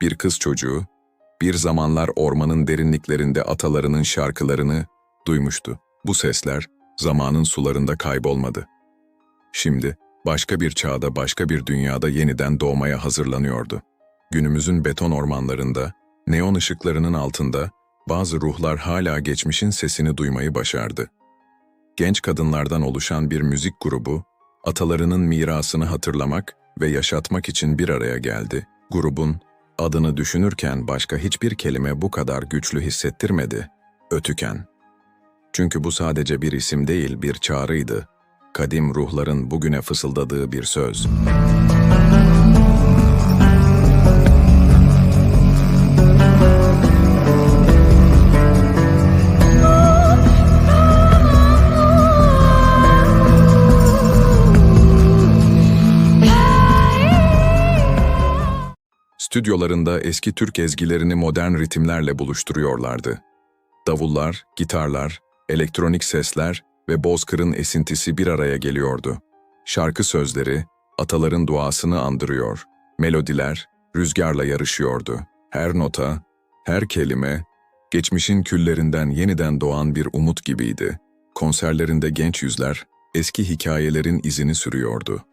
bir kız çocuğu, bir zamanlar ormanın derinliklerinde atalarının şarkılarını duymuştu. Bu sesler zamanın sularında kaybolmadı. Şimdi başka bir çağda, başka bir dünyada yeniden doğmaya hazırlanıyordu. Günümüzün beton ormanlarında, neon ışıklarının altında bazı ruhlar hala geçmişin sesini duymayı başardı. Genç kadınlardan oluşan bir müzik grubu, atalarının mirasını hatırlamak ve yaşatmak için bir araya geldi. Grubun adını düşünürken başka hiçbir kelime bu kadar güçlü hissettirmedi. Ötüken. Çünkü bu sadece bir isim değil, bir çağrıydı. Kadim ruhların bugüne fısıldadığı bir söz. Stüdyolarında eski Türk ezgilerini modern ritimlerle buluşturuyorlardı. Davullar, gitarlar, elektronik sesler ve bozkırın esintisi bir araya geliyordu. Şarkı sözleri, ataların duasını andırıyor. Melodiler, rüzgarla yarışıyordu. Her nota, her kelime, geçmişin küllerinden yeniden doğan bir umut gibiydi. Konserlerinde genç yüzler, eski hikayelerin izini sürüyordu.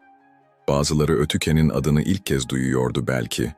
Bazıları Ötüken'in adını ilk kez duyuyordu belki.